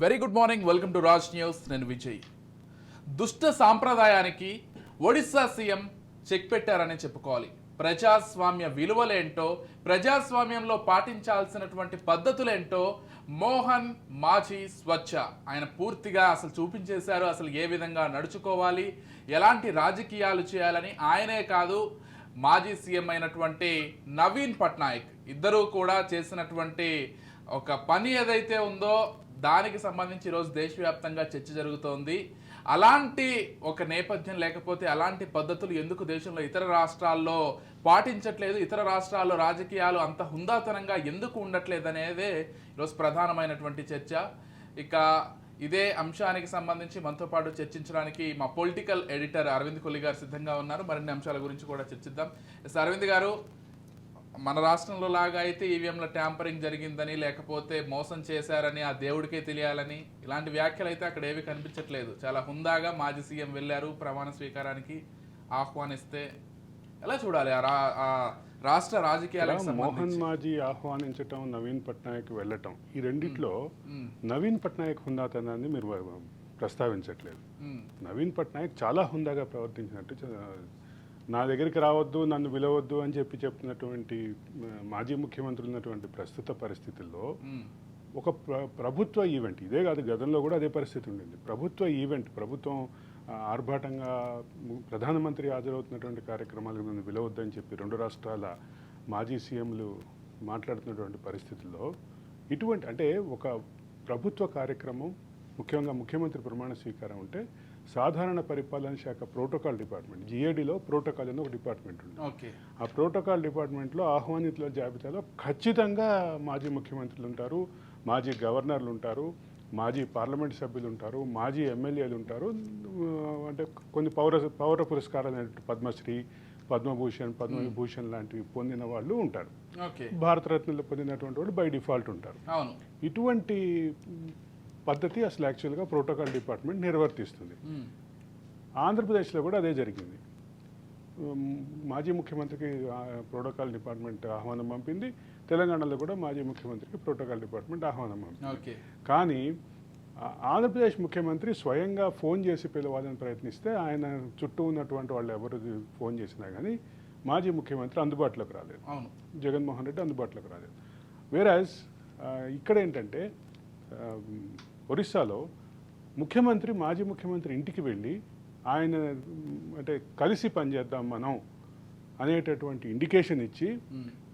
Very good morning welcome to Raj news నేను విజయ్. దుష్ట సాంప్రదాయానికి ఒడిశా సీఎం చెక్ పెట్టారని చెప్పుకోవాలి. ప్రజాస్వామ్య విలువలేంటో ప్రజాస్వామ్యంలో పాటించాల్సినటువంటి పద్ధతులేంటో మోహన్ మాజీ స్వచ్ఛ. ఆయన పూర్తిగా అసలు చూపించేశారు అసలు ఏ విధంగా నడుచుకోవాలి ఎలాంటి రాజకీయాలు చేయాలని ఆయనే కాదు మాజీ సీఎం అయినటువంటి నవీన్ పట్నాయక్. ఇద్దరూ కూడా చేసినటువంటి ఒక పని ఏదైతే ఉందో దానికి సంబంధించి ఈరోజు దేశవ్యాప్తంగా చర్చ జరుగుతోంది. అలాంటి ఒక నేపథ్యం లేకపోతే అలాంటి పద్ధతులు ఎందుకు దేశంలో ఇతర రాష్ట్రాల్లో పాటించట్లేదు? ఇతర రాష్ట్రాల్లో రాజకీయాలు అంత హుందాతనంగా ఎందుకు ఉండట్లేదు అనేదే ఈరోజు ప్రధానమైనటువంటి చర్చ. ఇక ఇదే అంశానికి సంబంధించి మనతో పాటు చర్చించడానికి మా పొలిటికల్ ఎడిటర్ అరవింద్ కొల్లి గారు సిద్ధంగా ఉన్నారు. మరిన్ని అంశాల గురించి కూడా చర్చిద్దాం. ఎస్ అరవింద్ గారు మన రాష్ట్రంలో లాగా అయితే ఈవీఎంల ట్యాంపరింగ్ జరిగిందని లేకపోతే మోసం చేశారని ఆ దేవుడికే తెలియాలని ఇలాంటి వ్యాఖ్యలు అయితే అక్కడ ఏవి కనిపించట్లేదు. చాలా హుందాగా మాజీ సీఎం వెళ్ళారు ప్రమాణ స్వీకారానికి ఆహ్వానిస్తే ఎలా చూడాలి? ఆ రా- ఆ రాష్ట్ర రాజకీయాలకు మోహన్ మాజీ ఆహ్వానించటం నవీన్ పట్నాయక్ వెళ్ళటం ఈ రెండిట్లో. నవీన్ పట్నాయక్ హుందాతనాన్ని మీరు ప్రస్తావించట్లేదు. నవీన్ పట్నాయక్ చాలా హుందాగా ప్రవర్తించినట్టు నా దగ్గరికి రావద్దు నన్ను పిలవద్దు అని చెప్పి చెప్తున్నటువంటి మాజీ ముఖ్యమంత్రి ఉన్నటువంటి ప్రస్తుత పరిస్థితుల్లో. ఒక ప్ర ప్రభుత్వ ఈవెంట్ ఇదే కాదు గతంలో కూడా అదే పరిస్థితి ఉండింది ప్రభుత్వ ఈవెంట్ ప్రభుత్వం ఆర్భాటంగా ప్రధానమంత్రి హాజరవుతున్నటువంటి కార్యక్రమాలకు నన్ను పిలవద్దని చెప్పి రెండు రాష్ట్రాల మాజీ సీఎంలు మాట్లాడుతున్నటువంటి పరిస్థితుల్లో ఇటువంటి అంటే ఒక ప్రభుత్వ కార్యక్రమం ముఖ్యంగా ముఖ్యమంత్రి ప్రమాణ స్వీకారం ఉంటే సాధారణ పరిపాలన శాఖ ప్రోటోకాల్ డిపార్ట్మెంట్ జిఏడిలో ప్రోటోకాల్ అని ఒక డిపార్ట్మెంట్ ఉంది ఆ ప్రోటోకాల్ డిపార్ట్మెంట్లో ఆహ్వానితుల జాబితాలో ఖచ్చితంగా మాజీ ముఖ్యమంత్రులు ఉంటారు మాజీ గవర్నర్లు ఉంటారు మాజీ పార్లమెంట్ సభ్యులు ఉంటారు మాజీ ఎమ్మెల్యేలు ఉంటారు. అంటే కొన్ని పౌర పౌర పురస్కారాలు అయినట్టు పద్మశ్రీ పద్మభూషణ్ పద్మవిభూషణ్ లాంటివి పొందిన వాళ్ళు ఉంటారు. భారతరత్నలు పొందినటువంటి వాళ్ళు బై డిఫాల్ట్ ఉంటారు. ఇటువంటి పద్ధతి అసలు యాక్చువల్గా ప్రోటోకాల్ డిపార్ట్మెంట్ నిర్వర్తిస్తుంది. ఆంధ్రప్రదేశ్లో కూడా అదే జరిగింది. మాజీ ముఖ్యమంత్రికి ప్రోటోకాల్ డిపార్ట్మెంట్ ఆహ్వానం పంపింది. తెలంగాణలో కూడా మాజీ ముఖ్యమంత్రికి ప్రోటోకాల్ డిపార్ట్మెంట్ ఆహ్వానం పంపింది. ఓకే. కానీ ఆంధ్రప్రదేశ్ ముఖ్యమంత్రి స్వయంగా ఫోన్ చేసి పిలవాలని ప్రయత్నిస్తే ఆయన చుట్టూ ఉన్నటువంటి వాళ్ళు ఎవరు ఫోన్ చేసినా కానీ మాజీ ముఖ్యమంత్రి అందుబాటులోకి రాలేదు. జగన్మోహన్ రెడ్డి అందుబాటులోకి రాలేదు. వేరాజ్ ఇక్కడ ఏంటంటే ఒరిస్సాలో ముఖ్యమంత్రి మాజీ ముఖ్యమంత్రి ఇంటికి వెళ్ళి ఆయన అంటే కలిసి పనిచేద్దాం మనం అనేటటువంటి ఇండికేషన్ ఇచ్చి.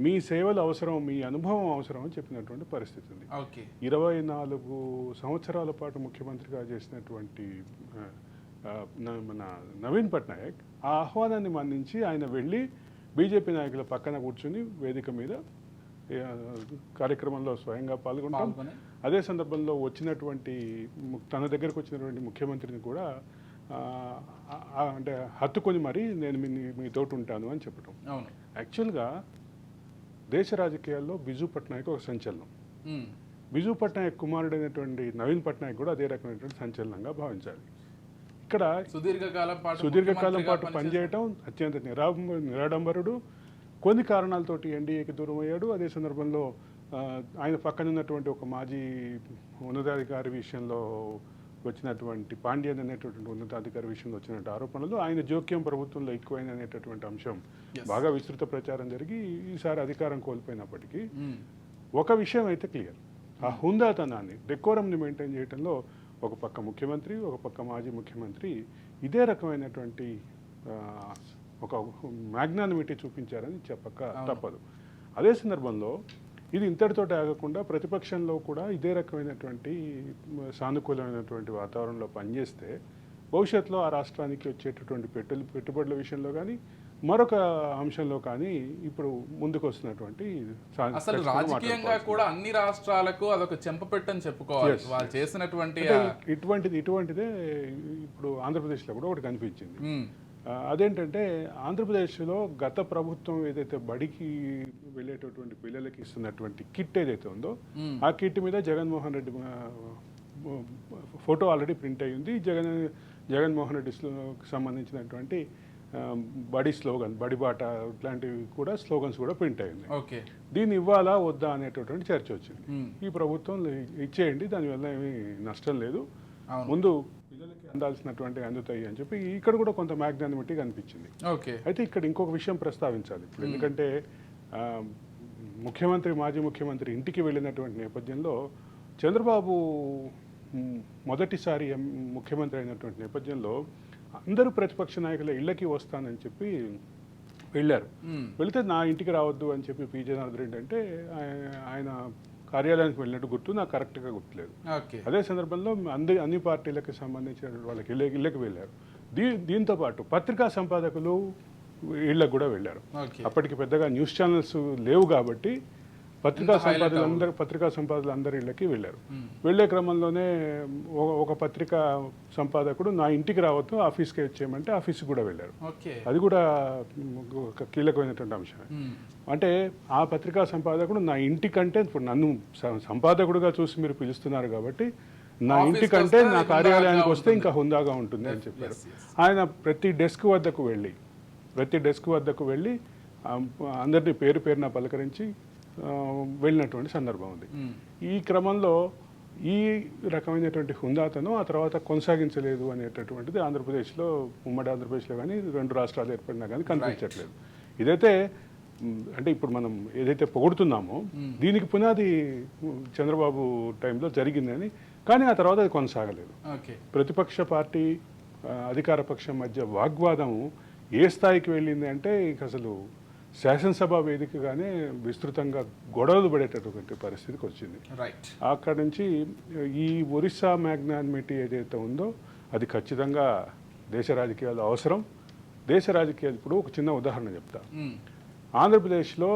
మీ సేవలు అవసరం మీ అనుభవం అవసరం అని చెప్పినటువంటి పరిస్థితి ఉంది ఓకే ఇరవై నాలుగు సంవత్సరాల పాటు ముఖ్యమంత్రిగా చేసినటువంటి మన నవీన్ పట్నాయక్ ఆ ఆహ్వానాన్ని మన్నించి ఆయన వెళ్ళి బీజేపీ నాయకుల పక్కన కూర్చుని వేదిక మీద కార్యక్రమంలో స్వయంగా పాల్గొంటాం అదే సందర్భంలో వచ్చినటువంటి తన దగ్గరకు వచ్చినటువంటి ముఖ్యమంత్రిని కూడా అంటే హత్తుకొని మరీ నేను మీ మీతోటి ఉంటాను అని చెప్పడం అవును. యాక్చువల్గా దేశ రాజకీయాల్లో బిజు పట్నాయక్ ఒక సంచలనం. బిజు పట్నాయక్ కుమారుడైనటువంటి నవీన్ పట్నాయక్ కూడా అదే రకమైనటువంటి సంచలనంగా భావించాలి. ఇక్కడ సుదీర్ఘకాలం పాటు సుదీర్ఘకాలం పాటు పనిచేయటం అత్యంత నిరాడంబ నిరాడంబరుడు కొన్ని కారణాలతోటి ఎన్డీఏకి దూరం అయ్యాడు అదే సందర్భంలో ఆయన పక్కన ఉన్నటువంటి ఒక మాజీ ఉన్నతాధికారి విషయంలో వచ్చినటువంటి పాండ్యన్ అనేటటువంటి ఉన్నతాధికారి విషయంలో వచ్చినటువంటి ఆరోపణలు ఆయన జోక్యం ప్రభుత్వంలో ఎక్కువైన అనేటటువంటి అంశం. బాగా విస్తృత ప్రచారం జరిగి ఈసారి అధికారం కోల్పోయినప్పటికీ మ్మ్. ఒక విషయం అయితే క్లియర్ ఆ హుందాతనాన్ని డెకోరంని మెయింటైన్ చేయడంలో ఒక పక్క ముఖ్యమంత్రి ఒక పక్క మాజీ ముఖ్యమంత్రి ఇదే రకమైనటువంటి ఒక మ్యాగ్నానిమిటీ చూపించారని చెప్పక. తప్పదు. అదే సందర్భంలో ఇది ఇంతటితోటి ఆగకుండా ప్రతిపక్షంలో కూడా ఇదే రకమైనటువంటి సానుకూలమైనటువంటి వాతావరణంలో పనిచేస్తే భవిష్యత్తులో ఆ రాష్ట్రానికి వచ్చేటటువంటి పెట్టు పెట్టుబడుల విషయంలో కానీ మరొక అంశంలో కానీ ఇప్పుడు ముందుకు వస్తున్నటువంటి అసలు రాజకీయంగా. కూడా అన్ని రాష్ట్రాలకు అదొక చెంపపెట్టని చెప్పుకోవాలి. వాళ్ళు చేసినటువంటి ఇటువంటిది ఇటువంటిదే ఇప్పుడు ఆంధ్రప్రదేశ్లో కూడా ఒకటి కనిపించింది. అదేంటంటే ఆంధ్రప్రదేశ్లో గత ప్రభుత్వం ఏదైతే బడికి వెళ్ళేటటువంటి పిల్లలకి ఇస్తున్నటువంటి కిట్ ఏదైతే ఉందో. ఆ కిట్ మీద Jaganmohan Reddy photo already print అయ్యింది జగన్ జగన్మోహన్ రెడ్డికి సంబంధించినటువంటి బడి స్లోగన్ బడి బాట ఇట్లాంటివి కూడా స్లోగన్స్ కూడా ప్రింట్ అయ్యింది ఓకే. దీన్ని ఇవ్వాలా వద్దా అనేటటువంటి చర్చ వచ్చింది. ఈ ప్రభుత్వం ఇచ్చేయండి దానివల్ల ఏమీ నష్టం లేదు. ముందు అందాల్సినటువంటి అందుతాయి అని చెప్పి ఇక్కడ కూడా కొంత మ్యాగ్నానిమిటీ కనిపించింది. ఓకే. అయితే ఇక్కడ ఇంకొక విషయం ప్రస్తావించాలి ఇప్పుడు. ఎందుకంటే ముఖ్యమంత్రి మాజీ ముఖ్యమంత్రి ఇంటికి వెళ్ళినటువంటి నేపథ్యంలో చంద్రబాబు మొదటిసారి ముఖ్యమంత్రి అయినటువంటి నేపథ్యంలో అందరూ ప్రతిపక్ష నాయకుల ఇళ్ళకి వస్తానని చెప్పి వెళ్ళారు. వెళితే నా ఇంటికి రావద్దు అని చెప్పి పి. జనార్దన్ రెడ్డి అంటే ఆయ- ఆయన కార్యాలయానికి వెళ్ళినట్టు గుర్తు నాకు కరెక్ట్గా గుర్తులేదు. అదే సందర్భంలో అన్ని అన్ని పార్టీలకు సంబంధించిన వాళ్ళకి ఇళ్ళ ఇళ్ళకి వెళ్ళారు. దీ దీంతో పాటు పత్రికా సంపాదకులు ఇళ్ళకు కూడా వెళ్ళారు. అప్పటికి పెద్దగా న్యూస్ ఛానల్స్ లేవు కాబట్టి పత్రికా సంపాదకులు అందరు పత్రికా సంపాదకులు అందరి ఇళ్ళకి వెళ్ళారు. వెళ్ళే క్రమంలోనే ఒక- ఒక పత్రికా సంపాదకుడు నా ఇంటికి రావద్దు ఆఫీస్కి వచ్చేయమంటే ఆఫీస్కి కూడా వెళ్ళారు. అది కూడా ఒక కీలకమైనటువంటి అంశమే. మ్మ్. అంటే ఆ పత్రికా సంపాదకుడు నా ఇంటికంటే ఇప్పుడు నన్ను సంపాదకుడుగా చూసి మీరు పిలుస్తున్నారు కాబట్టి నా ఇంటికంటే నా కార్యాలయానికి వస్తే ఇంకా హుందాగా ఉంటుంది అని చెప్పారు. ఆయన ప్రతి డెస్క్ వద్దకు వెళ్ళి ప్రతి డెస్క్ వద్దకు వెళ్ళి అందరినీ పేరు పేరున పలకరించి వెళ్ళినటువంటి సందర్భం ఉంది. ఈ క్రమంలో ఈ రకమైనటువంటి హుందాతను ఆ తర్వాత కొనసాగించలేదు అనేటటువంటిది ఆంధ్రప్రదేశ్లో ఉమ్మడి ఆంధ్రప్రదేశ్లో కానీ రెండు రాష్ట్రాలు ఏర్పడినా కానీ కనిపించట్లేదు. ఇదైతే అంటే ఇప్పుడు మనం ఏదైతే పొగుడుతున్నామో దీనికి పునాది చంద్రబాబు టైంలో జరిగిందని కానీ ఆ తర్వాత అది కొనసాగలేదు. ఓకే. ప్రతిపక్ష పార్టీ అధికార పక్షం మధ్య వాగ్వాదం ఏ స్థాయికి వెళ్ళింది అంటే ఇక అసలు శాసనసభ వేదికగానే విస్తృతంగా గొడవలు పడేటటువంటి పరిస్థితికి వచ్చింది. రైట్ అక్కడ నుంచి ఈ ఒరిస్సా మ్యాగ్నానిమిటీ ఏదైతే ఉందో అది ఖచ్చితంగా దేశ రాజకీయాలు అవసరం. దేశ రాజకీయాలు ఇప్పుడు ఒక చిన్న ఉదాహరణ చెప్తా. మ్మ్. ఆంధ్రప్రదేశ్లో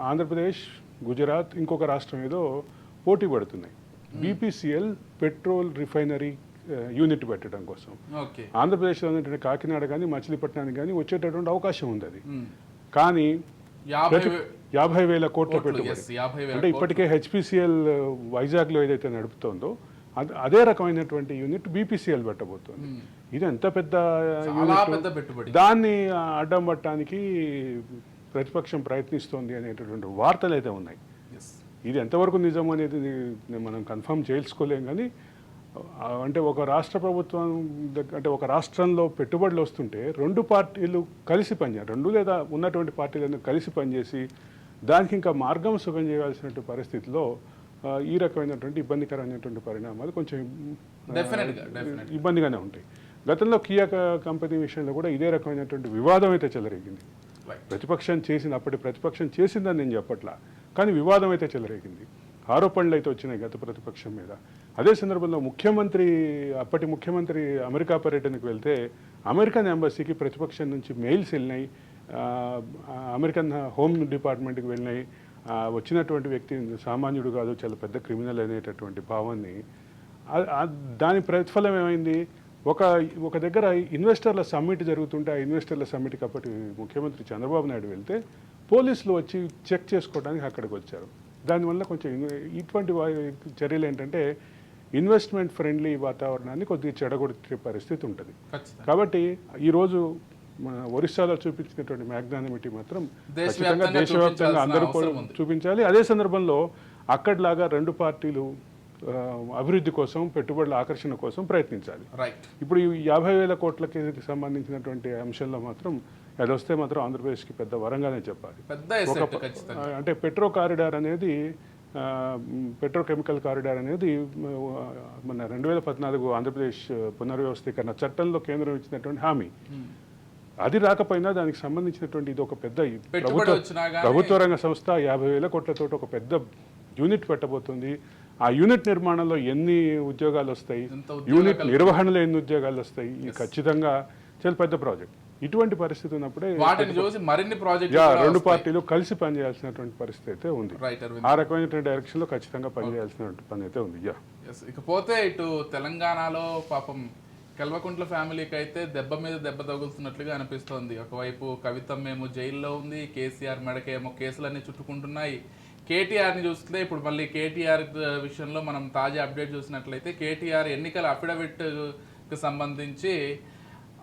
ఆంధ్రప్రదేశ్ గుజరాత్ ఇంకొక రాష్ట్రం ఏదో పోటీ పడుతున్నాయి. బీపీసీఎల్ పెట్రోల్ రిఫైనరీ యూనిట్ పెట్టడం కోసం. ఓకే ఆంధ్రప్రదేశ్లో ఉన్నటువంటి కాకినాడ కానీ మచిలీపట్నానికి కానీ వచ్చేటటువంటి అవకాశం ఉంది అది. మ్మ్. కానీ యాభై వేల కోట్ల పెట్టుబడి. అంటే ఇప్పటికే హెచ్పిసిఎల్ వైజాగ్లో ఏదైతే నడుపుతోందో అద- అదే రకమైనటువంటి యూనిట్ బీపీసీఎల్ పెట్టబోతోంది. ఇది ఎంత పెద్ద యూనిట్? దాన్ని అడ్డం పట్టడానికి ప్రతిపక్షం ప్రయత్నిస్తోంది అనేటటువంటి వార్తలు అయితే ఉన్నాయి. ఇది ఎంతవరకు నిజం అనేది మనం కన్ఫర్మ్ చేసుకోలేం కానీ అంటే ఒక రాష్ట్ర ప్రభుత్వం అంటే ఒక రాష్ట్రంలో పెట్టుబడులు వస్తుంటే రెండు పార్టీలు కలిసి పనిచేయాలి రెండు లేదా ఉన్నటువంటి పార్టీలను కలిసి పనిచేసి దానికి ఇంకా మార్గం సుగం చేయాల్సినటువంటి పరిస్థితిలో ఈ రకమైనటువంటి ఇబ్బందికరమైనటువంటి పరిణామాలు కొంచెం. ఇబ్బందిగానే ఉంటాయి. గతంలో కియా కంపెనీ విషయంలో కూడా ఇదే రకమైనటువంటి వివాదం అయితే చెలరేగింది. ప్రతిపక్షం చేసింది అప్పటి ప్రతిపక్షం చేసిందని నేను చెప్పట్లా కానీ వివాదం అయితే చెలరేగింది. ఆరోపణలు అయితే వచ్చినాయి గత ప్రతిపక్షం మీద. అదే సందర్భంలో ముఖ్యమంత్రి అప్పటి ముఖ్యమంత్రి అమెరికా పర్యటనకు వెళ్తే అమెరికన్ ఎంబసీకి ప్రతిపక్షం నుంచి మెయిల్స్ వెళ్ళినాయి. అమెరికన్ హోమ్ డిపార్ట్మెంట్కి వెళ్ళినాయి. వచ్చినటువంటి వ్యక్తి సామాన్యుడు కాదు చాలా పెద్ద క్రిమినల్ అనేటటువంటి భావాన్ని. దాని ప్రతిఫలం ఏమైంది? ఒక ఒక దగ్గర ఇన్వెస్టర్ల సమ్మిట్ జరుగుతుంటే ఆ ఇన్వెస్టర్ల సమ్మిట్కి అప్పటి ముఖ్యమంత్రి చంద్రబాబు నాయుడు వెళ్తే పోలీసులు వచ్చి చెక్ చేసుకోవడానికి అక్కడికి వచ్చారు. దానివల్ల కొంచెం ఇటువంటి చర్యలు ఏంటంటే ఇన్వెస్ట్మెంట్ ఫ్రెండ్లీ వాతావరణాన్ని కొద్దిగా చెడగొట్టే పరిస్థితి ఉంటుంది. కాబట్టి ఈరోజు మన ఒరిస్సాలో చూపించినటువంటి మ్యాగ్నానిమిటీ మాత్రం ఖచ్చితంగా దేశవ్యాప్తంగా అందరూ కూడా. చూపించాలి. అదే సందర్భంలో అక్కడిలాగా రెండు పార్టీలు అభివృద్ధి కోసం పెట్టుబడుల ఆకర్షణ కోసం ప్రయత్నించాలి. ఇప్పుడు ఈ యాభై వేల కోట్లకి సంబంధించినటువంటి అంశంలో మాత్రం అది వస్తే మాత్రం ఆంధ్రప్రదేశ్కి పెద్ద వరంగానే చెప్పాలి. అంటే పెట్రో కారిడార్ అనేది పెట్రోకెమికల్ కారిడార్ అనేది మన రెండు వేల పద్నాలుగు ఆంధ్రప్రదేశ్ పునర్వ్యవస్థీకరణ చట్టంలో కేంద్రం ఇచ్చినటువంటి హామీ. అది రాకపోయినా దానికి సంబంధించినటువంటి ఇది ఒక పెద్ద ప్రభుత్వ ప్రభుత్వ రంగ సంస్థ యాభై వేల కోట్లతో ఒక పెద్ద యూనిట్ పెట్టబోతుంది. ఆ యూనిట్ నిర్మాణంలో ఎన్ని ఉద్యోగాలు వస్తాయి? యూనిట్. నిర్వహణలో ఎన్ని ఉద్యోగాలు వస్తాయి? ఇది ఖచ్చితంగా చాలా పెద్ద ప్రాజెక్ట్. ఇటువంటి పరిస్థితి ఉన్నప్పుడే వాటిని చూసి మరిన్ని యా ప్రాజెక్టులు రెండు పార్టీలు కలిసి పనిచేయాల్సినటువంటి పరిస్థితి అయితే ఉంది. ఆ రకమైనటువంటి డైరెక్షన్లో ఖచ్చితంగా పనిచేయాల్సినటువంటి పని అయితే ఉంది. యా. ఇకపోతే ఇటు తెలంగాణలో పాపం కల్వకుంట్ల ఫ్యామిలీకి అయితే దెబ్బ మీద దెబ్బ తగులుతున్నట్లుగా అనిపిస్తోంది. ఒకవైపు కవితమ్మేమో జైల్లో ఉంది కేసీఆర్ మెడకేమో కేసులన్నీ చుట్టుకుంటున్నాయి. కేటీఆర్ని చూస్తే ఇప్పుడు మళ్ళీ కేటీఆర్ విషయంలో మనం తాజా అప్డేట్ చూసినట్లయితే కేటీఆర్ ఎన్నికల అఫిడవిట్కి సంబంధించి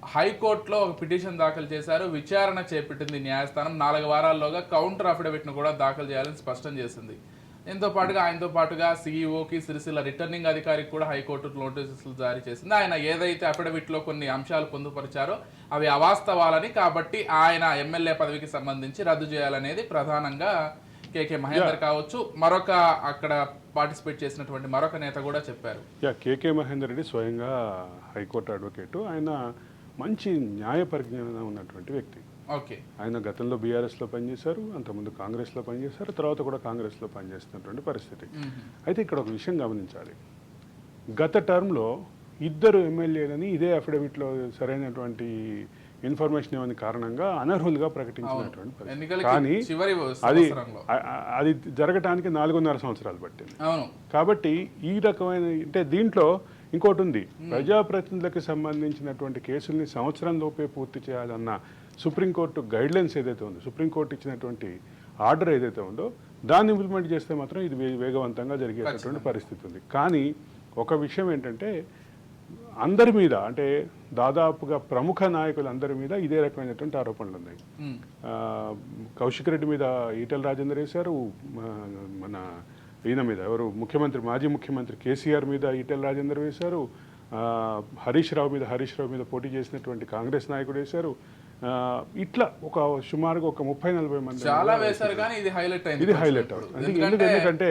హైకోర్టులో ఒక పిటిషన్ దాఖలు చేశారు. విచారణ చేపట్టింది న్యాయస్థానం. నాలుగు వారాల్లోగా కౌంటర్ అఫిడవిట్ను కూడా దాఖలు చేయాలని స్పష్టం చేసింది. దీంతో పాటుగా ఆయనతో పాటుగా సీఈఓకి సిరిసిల్ల రిటర్నింగ్ అధికారికి కూడా హైకోర్టు నోటీసులు జారీ చేసింది. ఆయన ఏదైతే అఫిడవిట్లో కొన్ని అంశాలు పొందుపరిచారో అవి అవాస్తవాలని కాబట్టి ఆయన ఎమ్మెల్యే పదవికి సంబంధించి రద్దు చేయాలనేది ప్రధానంగా కేకే మహేందర్ కావచ్చు. మరొక అక్కడ పార్టిసిపేట్ చేసినటువంటి మరొక నేత కూడా చెప్పారు. కేకే మహేందర్ రెడ్డి స్వయంగా హైకోర్టు అడ్వకేటు. ఆయన మంచి న్యాయ పరిజ్ఞానం ఉన్నటువంటి వ్యక్తి. ఓకే. ఆయన గతంలో బీఆర్ఎస్లో పనిచేశారు అంతకుముందు కాంగ్రెస్లో పనిచేశారు తర్వాత కూడా కాంగ్రెస్లో పనిచేస్తున్నటువంటి పరిస్థితి. అయితే ఇక్కడ ఒక విషయం గమనించాలి. గత టర్మ్లో ఇద్దరు ఎమ్మెల్యేలని ఇదే అఫిడవిట్లో సరైనటువంటి ఇన్ఫర్మేషన్ ఇవ్వని కారణంగా అనర్హులుగా ప్రకటించినటువంటి కానీ అది అది జరగటానికి నాలుగున్నర సంవత్సరాలు పట్టింది. కాబట్టి ఈ రకమైన అంటే దీంట్లో ఇంకోటి ఉంది ప్రజాప్రతినిధులకు సంబంధించినటువంటి కేసుల్ని సంవత్సరం లోపే పూర్తి చేయాలన్న సుప్రీంకోర్టు గైడ్లైన్స్ ఏదైతే ఉందో సుప్రీంకోర్టు ఇచ్చినటువంటి ఆర్డర్ ఏదైతే ఉందో దాన్ని ఇంప్లిమెంట్ చేస్తే మాత్రం ఇది వేగవంతంగా జరిగేటటువంటి పరిస్థితి ఉంది. కానీ ఒక విషయం ఏంటంటే అందరి మీద అంటే దాదాపుగా ప్రముఖ నాయకులందరి మీద ఇదే రకమైనటువంటి ఆరోపణలు ఉన్నాయి. కౌశిక్ రెడ్డి మీద ఈటల రాజేందర్ వేశారు మన ఈయన మీద ఎవరు? ముఖ్యమంత్రి మాజీ ముఖ్యమంత్రి కేసీఆర్ మీద ఈటల రాజేందర్ వేశారు. హరీష్ రావు మీద హరీష్ రావు మీద పోటీ చేసినటువంటి కాంగ్రెస్ నాయకుడు వేశారు. ఇట్లా ఒక సుమారుగా ఒక ముప్పై నలభై మంది చాలా వేశారు కానీ ఇది హైలైట్ అయింది ఇది హైలైట్. అవుతుంది. ఎందుకు ఎందుకంటే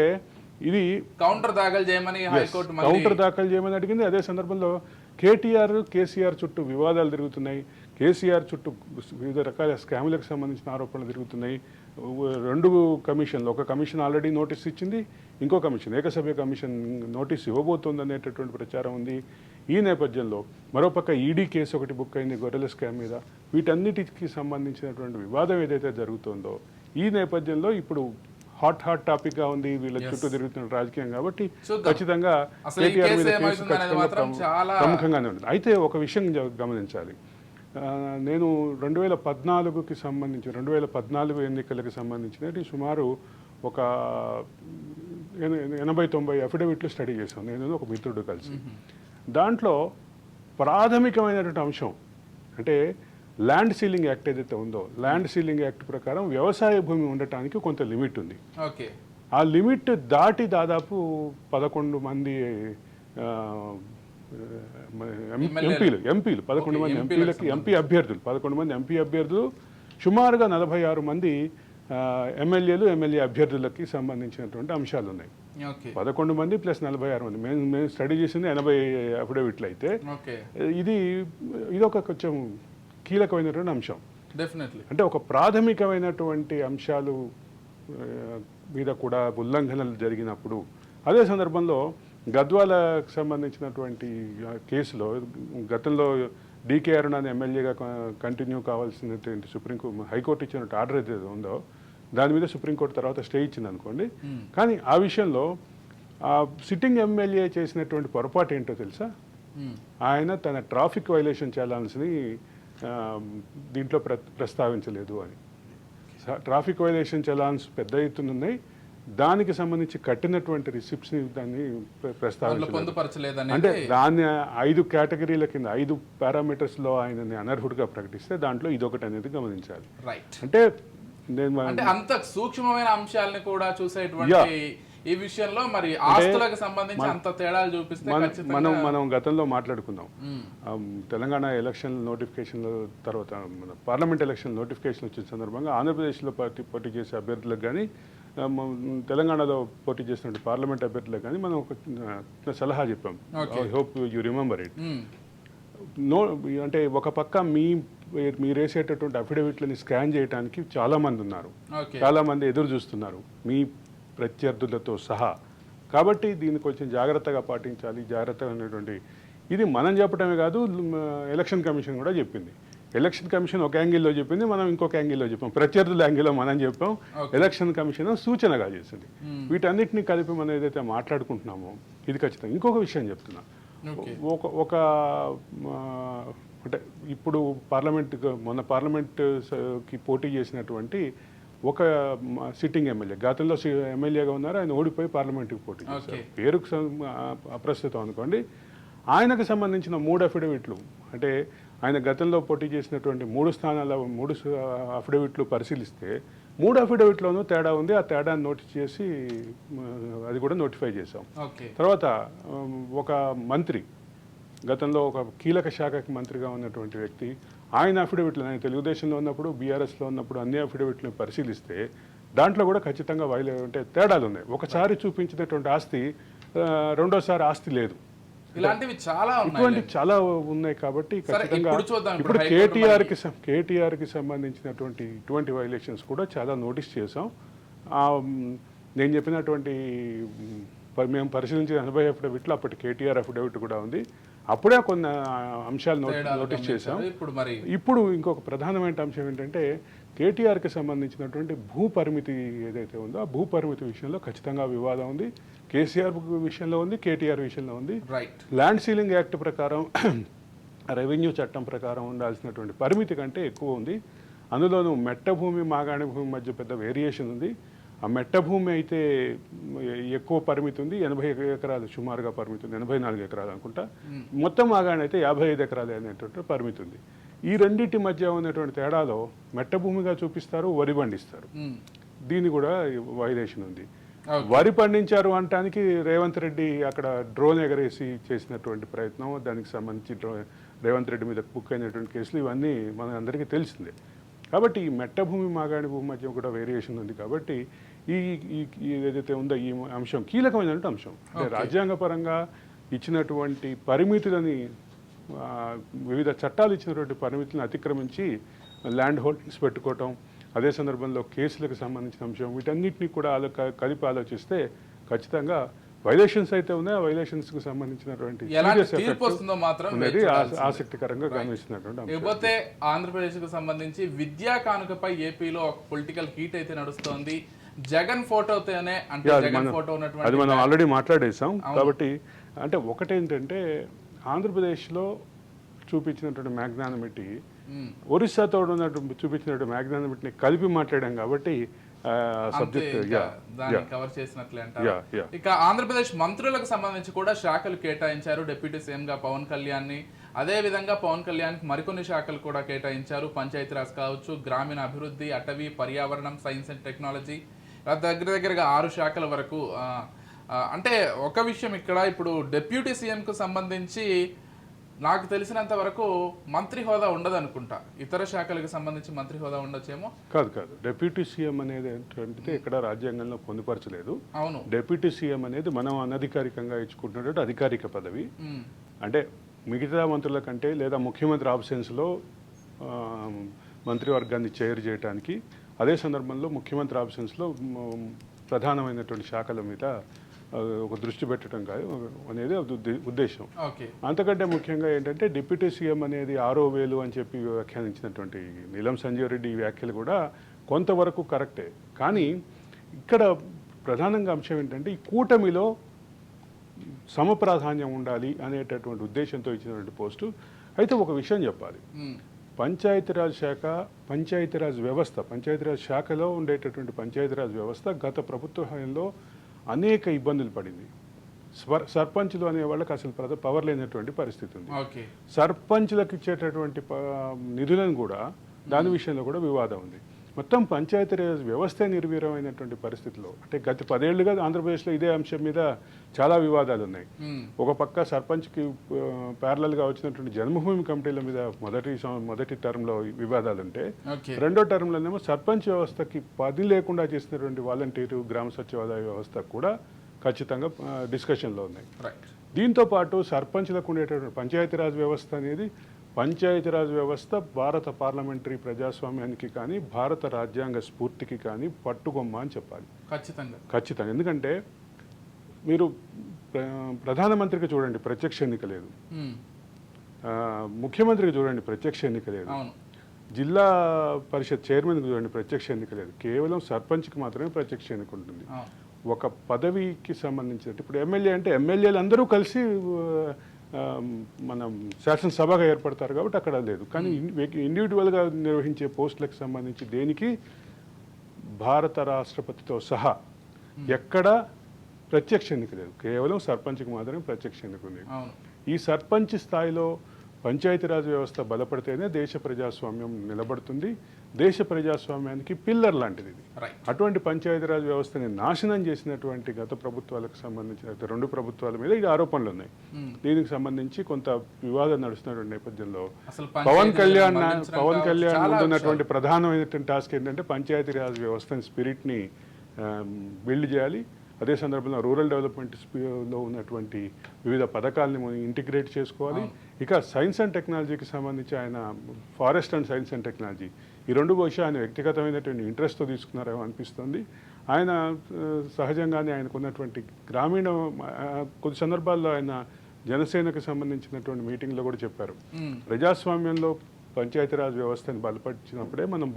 ఇది కౌంటర్ దాఖలు చేయమని హైకోర్టు కౌంటర్ దాఖలు చేయమని అడిగింది. అదే సందర్భంలో కేటీఆర్ కేసీఆర్ చుట్టూ వివాదాలు తిరుగుతున్నాయి. కేసీఆర్ చుట్టూ వివిధ రకాల స్కాములకు సంబంధించిన ఆరోపణలు తిరుగుతున్నాయి. రెండు కమిషన్లు ఒక కమిషన్ ఆల్రెడీ నోటీస్ ఇచ్చింది ఇంకో కమిషన్ ఏకసభ్య కమిషన్ నోటీస్ ఇవ్వబోతోంది అనేటటువంటి ప్రచారం ఉంది. ఈ నేపథ్యంలో మరోపక్క ఈడీ కేసు ఒకటి బుక్ అయింది గొర్రెల స్కామ్ మీద. వీటన్నిటికి సంబంధించినటువంటి వివాదం ఏదైతే జరుగుతుందో ఈ నేపథ్యంలో ఇప్పుడు హాట్ హాట్ టాపిక్గా ఉంది. వీళ్ళ చుట్టూ తిరుగుతున్న రాజకీయం కాబట్టి. ఖచ్చితంగా కేటీఆర్ మీద కేసు ఖచ్చితంగా ప్రముఖంగానే ఉంటుంది. అయితే ఒక విషయం గమనించాలి. నేను రెండు వేల పద్నాలుగుకి సంబంధించి రెండు వేల పద్నాలుగు ఎన్నికలకు సంబంధించినవి సుమారు ఒక ఎన- ఎనభై తొంభై అఫిడవిట్లు స్టడీ చేశాను నేను ఒక మిత్రుడు కలిసి. దాంట్లో ప్రాథమికమైనటువంటి అంశం అంటే ల్యాండ్ సీలింగ్ యాక్ట్ ఏదైతే ఉందో ల్యాండ్ సీలింగ్ యాక్ట్ ప్రకారం వ్యవసాయ భూమి ఉండటానికి కొంత లిమిట్ ఉంది. ఓకే. ఆ లిమిట్ దాటి దాదాపు పదకొండు మంది. ఎంపీలు ఎంపీలు పదకొండు మంది ఎంపీలకు ఎంపీ అభ్యర్థులు పదకొండు మంది ఎంపీ అభ్యర్థులు సుమారుగా నలభై ఆరు మంది ఎమ్మెల్యేలు ఎమ్మెల్యే అభ్యర్థులకి సంబంధించినటువంటి అంశాలు ఉన్నాయి. పదకొండు మంది ప్లస్ నలభై ఆరు మంది. మేము మేము స్టడీ చేసింది ఎనభై అఫిడవిట్లు అయితే ఇది ఇది ఒక కొంచెం కీలకమైనటువంటి అంశం. డెఫినెట్లీ. అంటే ఒక ప్రాథమికమైనటువంటి అంశాలు మీద కూడా ఉల్లంఘనలు జరిగినప్పుడు అదే సందర్భంలో గద్వాలకు సంబంధించినటువంటి కేసులో గతంలో డీకే అరుణ అనే ఎమ్మెల్యేగా కంటిన్యూ కావాల్సినటువంటి సుప్రీంకోర్టు హైకోర్టు ఇచ్చిన ఆర్డర్ ఏదైతే ఉందో దాని మీద సుప్రీంకోర్టు తర్వాత స్టే ఇచ్చింది అనుకోండి కానీ ఆ విషయంలో ఆ సిట్టింగ్ ఎమ్మెల్యే చేసినటువంటి పొరపాటు ఏంటో తెలుసా? ఆయన తన ట్రాఫిక్ వైలేషన్ ఆ, దీంట్లో ప్ర ప్రస్తావించలేదు అని. ట్రాఫిక్ వైలేషన్ చలాన్స్ పెద్ద ఎత్తున ఉన్నాయి దానికి సంబంధించి కట్టినటువంటి రిసిప్ట్స్ దాన్ని ప్రస్తావించలేదు. అంటే దాన్ని ఐదు కేటగిరీల కింద ఐదు పారామీటర్స్లో ఆయనని అనర్హుడిగా ప్రకటిస్తే దాంట్లో ఇదొకటి అనేది గమనించాలి. అంటే నేను అంటే అంత సూక్ష్మమైన అంశాలని కూడా చూసేటువంటి ఈ విషయంలో మరి ఆస్తులకు సంబంధించి అంత తేడాలు చూపిస్తే మన- మనం గతంలో మాట్లాడుకుందాం తెలంగాణ ఎలక్షన్ నోటిఫికేషన్ల తర్వాత మన పార్లమెంట్ ఎలక్షన్ నోటిఫికేషన్ వచ్చిన సందర్భంగా ఆంధ్రప్రదేశ్లో పార్టీ పోటీ చేసే అభ్యర్థులకు కానీ తెలంగాణలో పోటీ చేసిన పార్లమెంట్ అభ్యర్థులకు కానీ మనం ఒక సలహా చెప్పాం. I hope you remember it. No అంటే ఒక పక్క మీ మీరు వేసేటటువంటి అఫిడవిట్లని స్కాన్ చేయడానికి చాలా మంది ఉన్నారు. ఓకే. చాలా మంది ఎదురు చూస్తున్నారు. మీ ప్రత్యర్థులతో సహా. కాబట్టి దీన్ని కొంచెం జాగ్రత్తగా పాటించాలి. జాగ్రత్తగా ఉన్నటువంటి ఇది మనం చెప్పడమే కాదు ఎలక్షన్ కమిషన్ కూడా చెప్పింది. ఎలక్షన్ కమిషన్ ఒక యాంగిల్లో చెప్పింది మనం ఇంకొక యాంగిల్లో చెప్పాం. ప్రత్యర్థుల యాంగిల్లో మనం చెప్పాం. ఎలక్షన్ కమిషన్ సూచనగా చేసింది. వీటన్నిటిని కలిపి మనం ఏదైతే మాట్లాడుకుంటున్నామో ఇది ఖచ్చితంగా. ఇంకొక విషయం చెప్తున్నా. ఒక ఒక అంటే ఇప్పుడు పార్లమెంట్ మొన్న పార్లమెంట్ స- కి పోటీ చేసినటువంటి ఒక సిట్టింగ్ ఎమ్మెల్యే గతంలో ఎమ్మెల్యేగా ఉన్నారు ఆయన ఓడిపోయి పార్లమెంట్కి పోటీ చేశారు. పేరుకు అప్రస్తుతం అనుకోండి. ఆయనకు సంబంధించిన మూడు అఫిడవిట్లు అంటే ఆయన గతంలో పోటీ చేసినటువంటి మూడు స్థానాల మూడు అఫిడవిట్లు పరిశీలిస్తే మూడు అఫిడవిట్లోనూ తేడా ఉంది. ఆ తేడాను నోటీస్ చేసి అది కూడా నోటిఫై చేశాం. తర్వాత ఒక మంత్రి గతంలో ఒక కీలక శాఖకి మంత్రిగా ఉన్నటువంటి వ్యక్తి ఆయన అఫిడవిట్లు ఆయన తెలుగుదేశంలో ఉన్నప్పుడు బీఆర్ఎస్లో ఉన్నప్పుడు అన్ని అఫిడవిట్లను పరిశీలిస్తే దాంట్లో కూడా ఖచ్చితంగా వైలే అంటే తేడాలు ఉన్నాయి. ఒకసారి చూపించినటువంటి ఆస్తి రెండోసారి ఆస్తి లేదు. ఇలాంటివి చాలా ఇటువంటి చాలా ఉన్నాయి కాబట్టి ఖచ్చితంగా ఇప్పుడు కేటీఆర్కి కేటీఆర్కి సంబంధించినటువంటి ఇటువంటి వైలేషన్స్ కూడా చాలా నోటీస్ చేసాం నేను చెప్పినటువంటి మేము పరిశీలించిన ఎనభై అఫిడవిట్లు అప్పటి కేటీఆర్ అఫిడవిట్ కూడా ఉంది. అప్పుడే కొన్ని అంశాలు నోటీస్ గమనించారు. ఇప్పుడు మరి ఇప్పుడు ఇంకొక ప్రధానమైన అంశం ఏంటంటే కేటీఆర్కి సంబంధించినటువంటి భూ పరిమితి ఏదైతే ఉందో ఆ భూ పరిమితి విషయంలో ఖచ్చితంగా వివాదం ఉంది. కేసీఆర్ విషయంలో ఉంది కేటీఆర్ విషయంలో ఉంది. రైట్ ల్యాండ్ సీలింగ్ యాక్ట్ ప్రకారం రెవెన్యూ చట్టం ప్రకారం ఉండాల్సినటువంటి పరిమితి కంటే ఎక్కువ ఉంది. అందులోనూ మెట్ట భూమి మాగాణి భూమి మధ్య పెద్ద వేరియేషన్ ఉంది. ఆ మెట్ట భూమి అయితే ఎక్కువ పరిమితి ఉంది. ఎనభై ఎకరాలు సుమారుగా పరిమితి ఉంది. ఎనభై నాలుగు ఎకరాలు అనుకుంటా. మొత్తం మాగాణి అయితే యాభై ఐదు ఎకరాలు అనేటువంటి పరిమితి ఉంది. ఈ రెండింటి మధ్య ఉన్నటువంటి తేడాలో మెట్ట భూమిగా చూపిస్తారు వరి పండిస్తారు. ఉమ్. దీని కూడా వైలేషన్ ఉంది. వరి పండించారు అనటానికి రేవంత్ రెడ్డి అక్కడ డ్రోన్ ఎగరేసి చేసినటువంటి ప్రయత్నం దానికి సంబంధించి డ్రో రేవంత్ రెడ్డి మీద బుక్ అయినటువంటి కేసులు ఇవన్నీ మన అందరికీ తెలిసిందే. కాబట్టి ఈ మెట్ట భూమి మాగాడి భూమి మధ్య కూడా వేరియేషన్ ఉంది కాబట్టి ఈ ఏదైతే ఉందో ఈ అంశం కీలకమైనటువంటి అంశం. అంటే. రాజ్యాంగపరంగా ఇచ్చినటువంటి పరిమితులని వివిధ చట్టాలు ఇచ్చినటువంటి పరిమితులను అతిక్రమించి ల్యాండ్ హోల్డింగ్స్ పెట్టుకోవటం అదే సందర్భంలో కేసులకు సంబంధించిన అంశం వీటన్నిటిని కూడా ఆలో కలిపి ఆలోచిస్తే ఖచ్చితంగా వైలేషన్స్ అయితే ఉన్నాయి ఆ వైలేషన్స్కు సంబంధించినటువంటి అనేది. ఆసక్తికరంగా గమనిస్తున్నటువంటి అంశం. ఇకపోతే ఆంధ్రప్రదేశ్కు సంబంధించి విద్యా కానుకపై ఏపీలో ఒక పొలిటికల్ హీట్ అయితే నడుస్తోంది. జగన్ ఫోటోతోనే అంటే అది జగన్ ఫోటో అది ఉన్నటువంటి మనం ఆల్రెడీ మాట్లాడేసాం కాబట్టి అంటే ఒకటేంటంటే ఆంధ్రప్రదేశ్లో చూపించినటువంటి మ్యాగ్నానమిటీ ఉమ్. ఒరిస్సాతో ఉన్నటువంటి చూపించినటువంటి మ్యాగ్నానమిటీని కలిపి మాట్లాడాం కాబట్టి సబ్జెక్ట్ కవర్ చేసినట్లే ఇక ఆంధ్రప్రదేశ్ మంత్రులకు సంబంధించి కూడా శాఖలు కేటాయించారు. డిప్యూటీ సీఎం గా పవన్ కళ్యాణ్ని అదే విధంగా పవన్ కళ్యాణ్ మరికొన్ని శాఖలు కూడా కేటాయించారు. పంచాయతీరాజ్ కావచ్చు గ్రామీణ అభివృద్ధి అటవీ పర్యావరణం సైన్స్ అండ్ టెక్నాలజీ. దగ్గర దగ్గరగా ఆరు శాఖల వరకు అంటే ఒక విషయం ఇక్కడ ఇప్పుడు డిప్యూటీ సీఎం కు సంబంధించి నాకు తెలిసినంత వరకు మంత్రి హోదా ఉండదు అనుకుంటా ఇతర శాఖలకు సంబంధించి మంత్రి హోదా ఉండొచ్చేమో? కాదు కాదు. డెప్యూటీ సీఎం అనేది ఏంటంటే ఇక్కడ రాజ్యాంగంలో పొందుపరచలేదు. అవును. డెప్యూటీ సీఎం అనేది మనం అనధికారికంగా ఇచ్చుకుంటున్నటువంటి అధికారిక పదవి. అంటే మిగతా మంత్రుల కంటే లేదా ముఖ్యమంత్రి ఆబ్సెన్స్లో మంత్రివర్గాన్ని చైర్ చేయడానికి అదే సందర్భంలో ముఖ్యమంత్రి ఆబ్సెన్స్లో ప్రధానమైనటువంటి శాఖల మీద ఒక దృష్టి పెట్టడం కాదు అనేది ఉద్దేశం. అంతకంటే ముఖ్యంగా ఏంటంటే డిప్యూటీ సీఎం అనేది ఆరో వేలు అని చెప్పి వ్యాఖ్యానించినటువంటి నీలం సంజీవ్ రెడ్డి వ్యాఖ్యలు కూడా కొంతవరకు కరెక్టే. కానీ ఇక్కడ ప్రధానంగా అంశం ఏంటంటే ఈ కూటమిలో సమప్రాధాన్యం ఉండాలి అనేటటువంటి ఉద్దేశంతో ఇచ్చినటువంటి పోస్టు. అయితే ఒక విషయం చెప్పాలి. పంచాయతీరాజ్ శాఖ పంచాయతీరాజ్ వ్యవస్థ పంచాయతీరాజ్ శాఖలో ఉండేటటువంటి పంచాయతీరాజ్ వ్యవస్థ గత ప్రభుత్వ హయాంలో అనేక ఇబ్బందులు పడింది. సర్పంచులు అనే వాళ్ళకి అసలు పవర్ లేనటువంటి పరిస్థితి ఉంది. సర్పంచ్లకు ఇచ్చేటటువంటి నిధులను కూడా దాని విషయంలో కూడా వివాదం ఉంది. మొత్తం పంచాయతీరాజ్ వ్యవస్థ నిర్వీర్యమైనటువంటి పరిస్థితిలో అంటే గత పదేళ్ళుగా ఆంధ్రప్రదేశ్లో ఇదే అంశం మీద చాలా వివాదాలు ఉన్నాయి. ఒక పక్క సర్పంచ్కి ప్యారలల్గా వచ్చినటువంటి జన్మభూమి కమిటీల మీద మొదటి మొదటి టర్మ్లో వివాదాలు ఉంటే రెండో టర్మ్లోనేమో సర్పంచ్ వ్యవస్థకి పది లేకుండా చేసినటువంటి వాలంటీరు గ్రామ సచివాలయ వ్యవస్థ కూడా ఖచ్చితంగా డిస్కషన్లో ఉన్నాయి. దీంతో పాటు సర్పంచ్లకు ఉండేటటువంటి పంచాయతీరాజ్ వ్యవస్థ అనేది పంచాయతీరాజ్ వ్యవస్థ భారత పార్లమెంటరీ ప్రజాస్వామ్యానికి కానీ భారత రాజ్యాంగ స్ఫూర్తికి కానీ పట్టుకొమ్మ అని చెప్పాలి. ఖచ్చితంగా. ఖచ్చితంగా. ఎందుకంటే మీరు ప్ర- ప్రధానమంత్రికి చూడండి ప్రత్యక్ష ఎన్నిక లేదు. ముఖ్యమంత్రికి చూడండి ప్రత్యక్ష ఎన్నిక లేదు. జిల్లా పరిషత్ చైర్మన్కి చూడండి ప్రత్యక్ష ఎన్నిక లేదు. కేవలం సర్పంచ్కి మాత్రమే ప్రత్యక్ష ఎన్నిక ఉంటుంది. ఒక పదవికి సంబంధించిన ఇప్పుడు ఎమ్మెల్యే అంటే ఎమ్మెల్యేలు అందరూ కలిసి మనం శాసనసభగా ఏర్పడతారు కాబట్టి అక్కడ లేదు. కానీ ఇండివిజువల్గా నిర్వహించే పోస్టులకు సంబంధించి దేనికి? భారత రాష్ట్రపతితో సహా ఎక్కడ ప్రత్యక్ష ఎన్నిక లేదు. కేవలం సర్పంచ్కి మాత్రమే ప్రత్యక్ష ఎన్నిక ఉంది. ఈ సర్పంచ్ స్థాయిలో పంచాయతీరాజ్ వ్యవస్థ బలపడితేనే దేశ ప్రజాస్వామ్యం నిలబడుతుంది. దేశ ప్రజాస్వామ్యానికి పిల్లర్ లాంటిది ఇది. అటువంటి పంచాయతీరాజ్ వ్యవస్థని నాశనం చేసినటువంటి గత ప్రభుత్వాలకు సంబంధించిన రెండు ప్రభుత్వాల మీద ఈ ఆరోపణలు ఉన్నాయి. దీనికి సంబంధించి కొంత వివాదం నడుస్తున్నటువంటి నేపథ్యంలో పవన్ కళ్యాణ్ పవన్ కళ్యాణ్ చాలా ముందున్నటువంటి ప్రధానమైనటువంటి టాస్క్ ఏంటంటే పంచాయతీరాజ్ వ్యవస్థని స్పిరిట్ని బిల్డ్ చేయాలి. అదే సందర్భంలో రూరల్ డెవలప్మెంట్లో ఉన్నటువంటి వివిధ పథకాలని ఇంటిగ్రేట్ చేసుకోవాలి. ఇక సైన్స్ అండ్ టెక్నాలజీకి సంబంధించి ఆయన forest and science and technology. ఈ రెండు బహుశా ఆయన వ్యక్తిగతమైనటువంటి ఇంట్రెస్ట్తో తీసుకున్నారేమో అనిపిస్తుంది ఆయన సహజంగానే ఆయనకు ఉన్నటువంటి గ్రామీణ కొద్ది సందర్భాల్లో ఆయన జనసేనకు సంబంధించినటువంటి మీటింగ్లో కూడా చెప్పారు. ప్రజాస్వామ్యంలో పంచాయతీరాజ్ వ్యవస్థను బలపరిచినప్పుడే మనం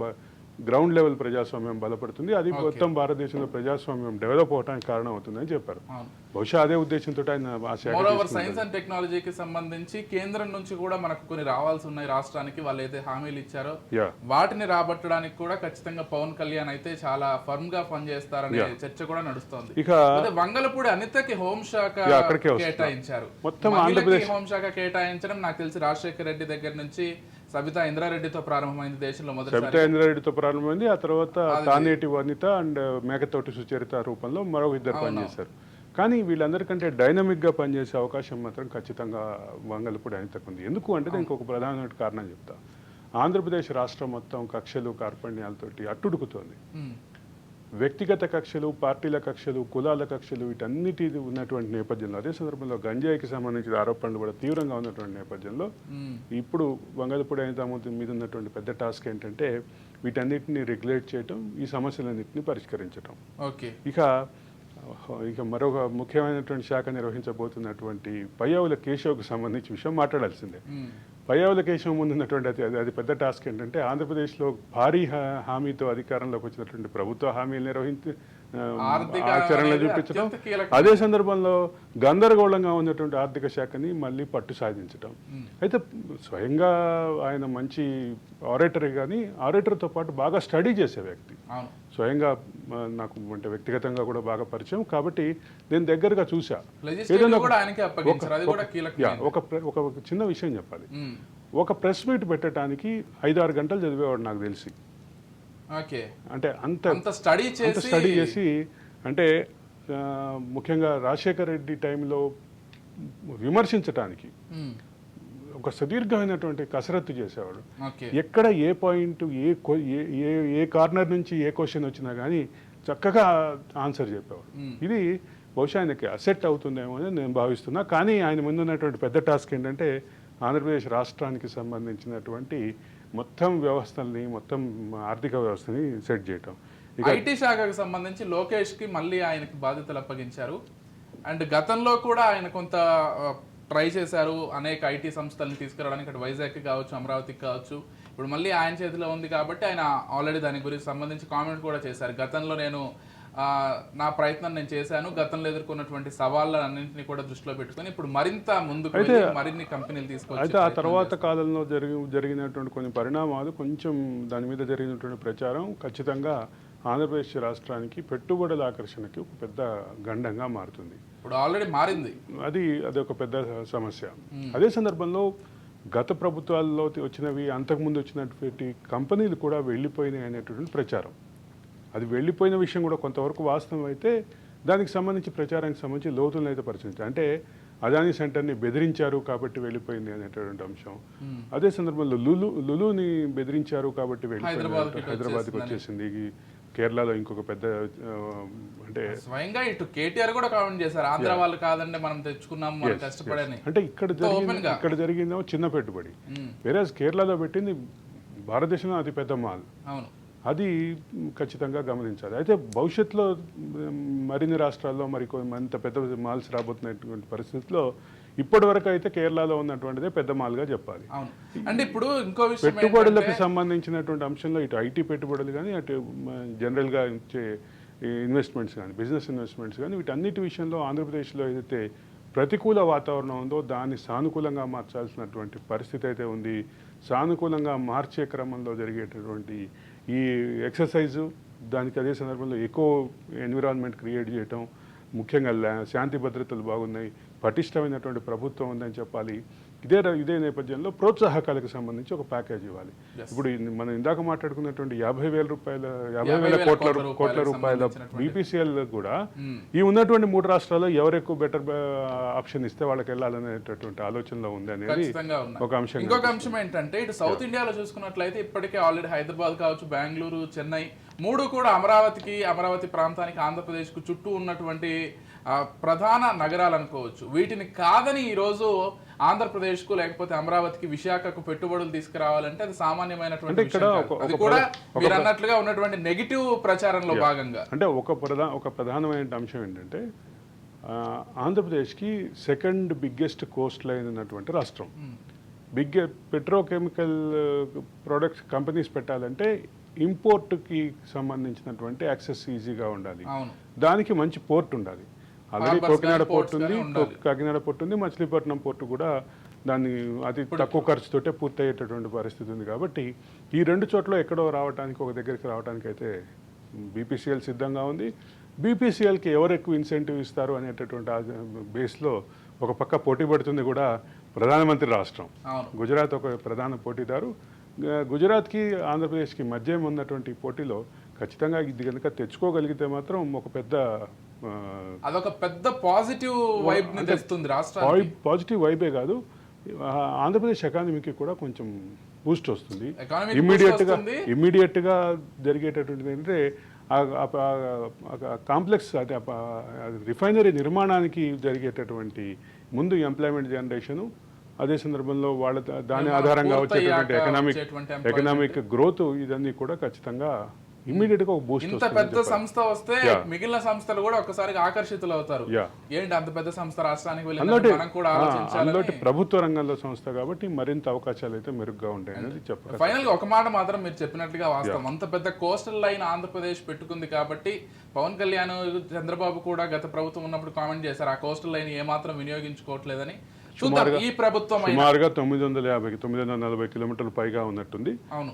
గ్రౌండ్ లెవెల్ ప్రజాస్వామ్యం బలపడుతుంది. అది మొత్తం భారతదేశంలో ప్రజాస్వామ్యం డెవలప్ అవడానికి కారణం అవుతుందని చెప్పారు. బహుశా అదే ఉద్దేశంతో ఆయన. సైన్స్ అండ్ టెక్నాలజీకి సంబంధించి కేంద్రం నుంచి కూడా మనకు కొన్ని రావాల్సి ఉన్నాయి రాష్ట్రానికి. వాళ్ళు అయితే హామీలు ఇచ్చారో వాటిని రాబట్టడానికి కూడా ఖచ్చితంగా పవన్ కళ్యాణ్ అయితే చాలా ఫర్మ్గా పనిచేస్తారనే చర్చ కూడా నడుస్తోంది. ఇక అదే వంగలపూడి అనితకి హోంశాఖ. కేటాయించారు. మొత్తం ఆంధ్రప్రదేశ్- హోంశాఖ కేటాయించడం నాకు తెలిసి రాజశేఖర రెడ్డి దగ్గర నుంచి సబితా ఇంద్రారెడ్డితో ప్రారంభమైంది దేశంలో మొదటిసారి. సబితా ఇంద్రారెడ్డితో ప్రారంభమైంది ఆ తర్వాత తానేటి వనిత అండ్ మేకతోటి సుచరిత రూపంలో మరో ఇద్దరు పనిచేశారు. కానీ వీళ్ళందరికంటే డైనమిక్గా పనిచేసే అవకాశం మాత్రం ఖచ్చితంగా వంగలపూడి అనితకు ఉంది. ఎందుకు అంటే దీనికి ఒక ప్రధానమైన కారణం చెప్తా. ఆంధ్రప్రదేశ్ రాష్ట్రం మొత్తం కక్షలు కార్పణ్యాలతోటి అట్టుడుకుతోంది. వ్యక్తిగత కక్షలు పార్టీల కక్షలు కులాల కక్షలు వీటన్నిటి ఉన్నటువంటి నేపథ్యంలో అదే సందర్భంలో గంజాయికి సంబంధించిన ఆరోపణలు కూడా తీవ్రంగా ఉన్నటువంటి నేపథ్యంలో ఇప్పుడు వంగలపూడి అనితామూర్తి మీద ఉన్నటువంటి పెద్ద టాస్క్ ఏంటంటే వీటన్నిటిని రెగ్యులేట్ చేయటం ఈ సమస్యలన్నింటినీ పరిష్కరించటం. ఓకే. ఇక ఇక మరొక ముఖ్యమైనటువంటి శాఖ నిర్వహించబోతున్నటువంటి పయ్యావుల కేశవ్కు సంబంధించి విషయం మాట్లాడాల్సిందే. పయ్యావుల కేశవ్ ముందు ఉన్నటువంటి అది అది పెద్ద టాస్క్ ఏంటంటే ఆంధ్రప్రదేశ్లో భారీ హామీతో అధికారంలోకి వచ్చినటువంటి ప్రభుత్వ హామీలు నిర్వహించి ఆచరణలో చూపించడం. అదే సందర్భంలో గందరగోళంగా ఉన్నటువంటి ఆర్థిక శాఖని మళ్ళీ పట్టు సాధించడం అయితే స్వయంగా ఆయన మంచి ఆరేటర్ కానీ ఆరేటర్తో పాటు బాగా స్టడీ చేసే వ్యక్తి. స్వయంగా నాకు అంటే వ్యక్తిగతంగా కూడా బాగా పరిచయం. కాబట్టి నేను దగ్గరగా చూసా. యా, ఒక ఒక చిన్న విషయం చెప్పాలి. ఒక ప్రెస్ మీట్ పెట్టడానికి ఐదారు గంటలు చదివేవాడు నాకు తెలిసి. అంటే అంత స్టడీ అంత చేసి స్టడీ చేసి అంటే ముఖ్యంగా రాజశేఖర రెడ్డి టైంలో విమర్శించటానికి ఒక సుదీర్ఘమైనటువంటి కసరత్తు చేసేవాడు. ఎక్కడ ఏ పాయింట్ ఏ ఏ ఏ కార్నర్ నుంచి ఏ క్వశ్చన్ వచ్చినా కానీ చక్కగా ఆన్సర్ చెప్పేవాడు. ఇది బహుశా ఆయనకి అసెట్ అవుతుందేమో అని నేను భావిస్తున్నా. కానీ ఆయన ముందు ఉన్నటువంటి పెద్ద టాస్క్ ఏంటంటే ఆంధ్రప్రదేశ్ రాష్ట్రానికి సంబంధించినటువంటి మొత్తం వ్యవస్థల్ని మొత్తం ఆర్థిక వ్యవస్థని సెట్ చేయటం. ఐటీ శాఖకు సంబంధించి లోకేష్కి మళ్ళీ ఆయనకి బాధ్యతలు అప్పగించారు. అండ్ గతంలో కూడా ఆయన కొంత ట్రై చేశారు అనేక ఐటీ సంస్థలను తీసుకురావడానికి. అటు వైజాగ్ కావచ్చు అమరావతికి కావచ్చు. ఇప్పుడు మళ్ళీ ఆయన చేతిలో ఉంది కాబట్టి ఆయన ఆల్రెడీ దాని గురించి సంబంధించి కామెంట్ కూడా చేశారు. గతంలో నేను నా ప్రయత్నం నేను చేశాను. గతంలో ఎదుర్కొన్నటువంటి సవాళ్ళన్నింటినీ కూడా దృష్టిలో పెట్టుకొని ఇప్పుడు మరింత ముందుకు మరిన్ని కంపెనీలు తీసుకొచ్చి అయితే ఆ తర్వాత కాలంలో జరిగి జరిగినటువంటి కొన్ని పరిణామాలు కొంచెం దాని మీద జరిగినటువంటి ప్రచారం ఖచ్చితంగా ఆంధ్రప్రదేశ్ రాష్ట్రానికి పెట్టుబడుల ఆకర్షణకి ఒక పెద్ద గండంగా మారుతుంది. ఇప్పుడు ఆల్రెడీ మారింది. అది అది ఒక పెద్ద సమస్య. అదే సందర్భంలో గత ప్రభుత్వాల్లో వచ్చినవి అంతకుముందు వచ్చినటువంటి కంపెనీలు కూడా వెళ్ళిపోయినాయి అనేటువంటి ప్రచారం. అది వెళ్ళిపోయిన విషయం కూడా కొంతవరకు వాస్తవం అయితే దానికి సంబంధించి ప్రచారానికి సంబంధించి లోతులను అయితే పరిశీలించారు అంటే అదానీ సెంటర్ని బెదిరించారు కాబట్టి వెళ్ళిపోయింది అనేటువంటి అంశం. అదే సందర్భంలో లులు లులుని బెదిరించారు కాబట్టి వెళ్ళిపోయింది. హైదరాబాద్కి వచ్చేసింది. కేరళలో ఇంకొక పెద్ద అంటే స్వయంగా ఇటు కేటీఆర్ కూడా కామెంట్ చేశారు. ఆంధ్ర వాళ్ళు కాదంటే మనం తెచ్చుకున్నాం మనం కష్టపడని. అంటే ఇక్కడ జరిగింది. ఇక్కడ జరిగిందేమో చిన్న పెట్టుబడి. వేరే కేరళలో పెట్టింది భారతదేశంలో అతి పెద్ద మాల్. అవును. అది ఖచ్చితంగా గమనించాలి. అయితే భవిష్యత్తులో మరిన్ని రాష్ట్రాల్లో మరి అంత పెద్ద మాల్స్ రాబోతున్నటువంటి పరిస్థితుల్లో ఇప్పటి వరకు అయితే కేరళలో ఉన్నటువంటిదే పెద్ద మాల్గా చెప్పాలి. అంటే ఇప్పుడు ఇంకో విషయం పెట్టుబడులకు సంబంధించినటువంటి అంశంలో ఇటు ఐటీ పెట్టుబడులు కానీ అటు జనరల్గా ఇచ్చే ఇన్వెస్ట్మెంట్స్ కానీ బిజినెస్ ఇన్వెస్ట్మెంట్స్ కానీ వీటన్నిటి విషయంలో ఆంధ్రప్రదేశ్లో ఏదైతే ప్రతికూల వాతావరణం ఉందో దాన్ని సానుకూలంగా మార్చాల్సినటువంటి పరిస్థితి అయితే ఉంది. సానుకూలంగా మార్చే క్రమంలో జరిగేటటువంటి ఈ ఎక్సర్సైజు దానికి అదే సందర్భంలో ఎక్కువ ఎన్విరాన్మెంట్ క్రియేట్ చేయటం ముఖ్యంగా శాంతి భద్రతలు బాగున్నాయి పటిష్టమైనటువంటి ప్రభుత్వం ఉందని చెప్పాలి. ఇదే ఇదే నేపథ్యంలో ప్రోత్సాహకాలకు సంబంధించి ఒక ప్యాకేజ్ ఇవ్వాలి. ఇప్పుడు మనం ఇందాక మాట్లాడుకున్నటువంటి యాభై వేల రూపాయల యాభై వేల కోట్ల కోట్ల రూపాయల బీపీసీఎల్ కూడా మ్మ్. ఈ ఉన్నటువంటి మూడు రాష్ట్రాల్లో ఎవరు ఎక్కువ బెటర్ ఆప్షన్ ఇస్తే వాళ్ళకి వెళ్ళాలనేటటువంటి ఆలోచనలో ఉంది అనేది ఒక అంశం ఇంకొక అంశం ఏంటంటే ఇటు సౌత్ ఇండియాలో చూసుకున్నట్లయితే ఇప్పటికే ఆల్రెడీ హైదరాబాద్ కావచ్చు బెంగళూరు చెన్నై మూడు కూడా అమరావతికి అమరావతి ప్రాంతానికి ఆంధ్రప్రదేశ్కు చుట్టూ ఉన్నటువంటి ప్రధాన నగరాలు అనుకోవచ్చు. వీటిని కాదని ఈరోజు ఆంధ్రప్రదేశ్కు లేకపోతే అమరావతికి విశాఖకు పెట్టుబడులు తీసుకురావాలంటే అది సామాన్యమైనటువంటి అది కూడా మీరు అన్నట్లుగా ఉన్నటువంటి నెగిటివ్ ప్రచారంలో భాగంగా. అంటే ఒక ప్రధా ఒక ప్రధానమైన అంశం ఏంటంటే ఆంధ్రప్రదేశ్కి సెకండ్ బిగ్గెస్ట్ కోస్ట్ లైన్ ఉన్నటువంటి రాష్ట్రం. బిగ్ పెట్రోకెమికల్ ప్రొడక్ట్స్ కంపెనీస్ పెట్టాలంటే ఇంపోర్ట్కి సంబంధించినటువంటి యాక్సెస్ ఈజీగా ఉండాలి. దానికి మంచి పోర్ట్ ఉండాలి. ఆల్రెడీ కోకినాడ కానీ, పోర్ట్ ఉంది. కాకినాడ పోర్ట్ ఉంది మచిలీపట్నం పోర్ట్ కూడా దాన్ని అతి తక్కువ ఖర్చుతోటే పూర్తయ్యేటటువంటి పరిస్థితి ఉంది కాబట్టి ఈ రెండు చోట్ల ఎక్కడో రావడానికి ఒక దగ్గరికి రావడానికి అయితే బీపీసీఎల్ సిద్ధంగా ఉంది. బీపీసీఎల్కి ఎవరు ఎక్కువ ఇన్సెంటివ్ ఇస్తారు అనేటటువంటి బేస్లో ఒక పక్క పోటీ పడుతుంది కూడా ప్రధానమంత్రి రాష్ట్రం. గుజరాత్ ఒక ప్రధాన పోటీదారు. గుజరాత్కి ఆంధ్రప్రదేశ్కి మధ్య ఉన్న పోటీలో ఖచ్చితంగా ఇది కనుక తెచ్చుకోగలిగితే మాత్రం ఒక పెద్ద అదొక పెద్ద పాజిటివ్ వైబ్ తెస్తుంది రాష్ట్రానికి పాయి- పాజిటివ్ వైబే కాదు ఆంధ్రప్రదేశ్ ఎకానమీకి కూడా కొంచెం బూస్ట్ వస్తుంది Economic boost ఇమ్మీడియట్గా వస్తుంది. ఇమ్మీడియట్గా జరిగేటటువంటిది ఏంటంటే కాంప్లెక్స్ అదే రిఫైనరీ నిర్మాణానికి జరిగేటటువంటి ముందు ఎంప్లాయ్మెంట్ జనరేషను అదే సందర్భంలో వాళ్ళ దాని ఆధారంగా ఎకనామిక్ వచ్చేటువంటి employment. ఎకనామిక్ గ్రోత్ ఇదన్నీ కూడా ఖచ్చితంగా ఇమ్మీడియట్గా ఒక బూస్ట్ ఇంత పెద్ద సంస్థ వస్తే. మిగిలిన సంస్థలు కూడా ఒక్కసారిగా ఆకర్షితులు అవుతారు. ఏంటి అంత పెద్ద సంస్థ రాష్ట్రానికి అందులోటి మనం కూడా ఆ, ఆలోచించాలని అందులోటి ప్రభుత్వ రంగంలో సంస్థ కాబట్టి మరింత అవకాశాలు అయితే మెరుగ్గా ఉంటాయి అనేది చెప్పగలను ఫైనల్గా ఒక మాట మాత్రం మీరు చెప్పినట్లుగా వాస్తవం. అంత పెద్ద కోస్టల్ లైన్ ఆంధ్రప్రదేశ్ పెట్టుకుంది కాబట్టి పవన్ కళ్యాణ్ చంద్రబాబు కూడా గత ప్రభుత్వం ఉన్నప్పుడు కామెంట్ చేశారు ఆ కోస్టల్ లైన్ ఏమాత్రం వినియోగించుకోవట్లేదని. చూద్దాం ఈ ప్రభుత్వం అయినా. సుమారుగా తొమ్మిది వందల యాభై తొమ్మిది వందల నలభై కిలోమీటర్లు పైగా ఉన్నట్టుంది. అవును.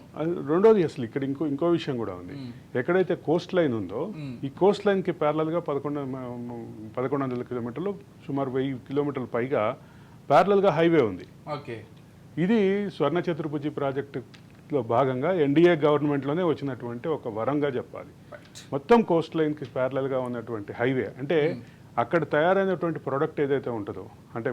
రెండోది అసలు ఇక్కడ ఇంకో ఇంకో విషయం కూడా ఉంది. ఎక్కడైతే కోస్ట్ లైన్ ఉందో ఈ కోస్ట్ లైన్కి ప్యారలల్గా పదకొండు పదకొండు వందల కిలోమీటర్లు సుమారు వెయ్యి కిలోమీటర్ల పైగా ప్యారలల్గా హైవే ఉంది. ఓకే. ఇది స్వర్ణ చతుర్భుజి ప్రాజెక్టులో భాగంగా ఎన్డీఏ గవర్నమెంట్లోనే వచ్చినటువంటి ఒక వరంగా చెప్పాలి. మొత్తం కోస్ట్ లైన్కి ప్యారలల్గా ఉన్నటువంటి హైవే అంటే అక్కడ తయారైనటువంటి ప్రోడక్ట్ ఏదైతే ఉంటుందో అంటే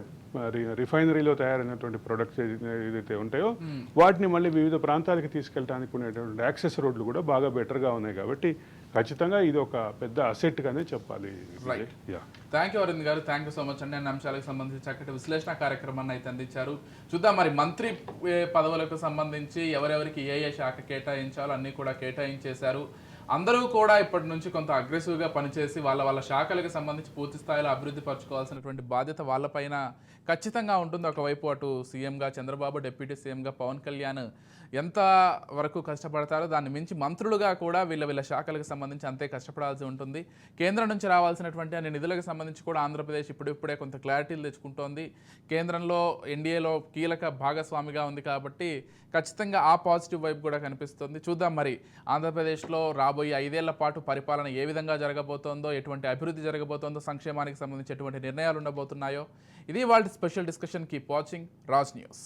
రి- రిఫైనరీలో తయారైనటువంటి ప్రొడక్ట్స్ ఏదైతే ఉంటాయో వాటిని మళ్ళీ వివిధ ప్రాంతాలకు తీసుకెళ్ళడానికి ఉండేటువంటి యాక్సెస్ రోడ్లు కూడా బాగా బెటర్గా ఉన్నాయి కాబట్టి ఖచ్చితంగా ఇది ఒక పెద్ద అసెట్గానే చెప్పాలి. థ్యాంక్ యూ అరవింద్ గారు. థ్యాంక్ యూ సో మచ్ అండి అన్ని అంశాలకు సంబంధించి చక్కటి విశ్లేషణ కార్యక్రమాన్ని అయితే అందించారు. చూద్దాం మరి మంత్రి పదవులకు సంబంధించి ఎవరెవరికి ఏ ఏ శాఖ కేటాయించాలో అన్ని కూడా కేటాయించేశారు. అందరూ కూడా ఇప్పటి నుంచి కొంత అగ్రెసివ్గా పనిచేసి వాళ్ళ వాళ్ళ శాఖలకు సంబంధించి పూర్తి స్థాయిలో అభివృద్ధి పరచుకోవాల్సినటువంటి బాధ్యత వాళ్ళపైన ఖచ్చితంగా ఉంటుంది. ఒకవైపు అటు సీఎంగా చంద్రబాబు డిప్యూటీ సీఎంగా పవన్ కళ్యాణ్ ఎంత వరకు కష్టపడతారో దాన్ని మించి మంత్రులుగా కూడా వీళ్ళ వీళ్ళ శాఖలకు సంబంధించి అంతే కష్టపడాల్సి ఉంటుంది. కేంద్రం నుంచి రావాల్సినటువంటి అన్ని నిధులకు సంబంధించి కూడా ఆంధ్రప్రదేశ్ ఇప్పుడిప్పుడే కొంత క్లారిటీలు తెచ్చుకుంటోంది. కేంద్రంలో ఎన్డీఏలో కీలక భాగస్వామిగా ఉంది కాబట్టి ఖచ్చితంగా ఆ పాజిటివ్ వైపు కూడా కనిపిస్తుంది. చూద్దాం మరి ఆంధ్రప్రదేశ్లో రాబోయే ఐదేళ్ళ పాటు పరిపాలన ఏ విధంగా జరగబోతోందో ఎటువంటి అభివృద్ధి జరగబోతోందో సంక్షేమానికి సంబంధించి ఎటువంటి నిర్ణయాలు ఉండబోతున్నాయో. ఇది వాళ్ళ special discussion keep watching Raj news.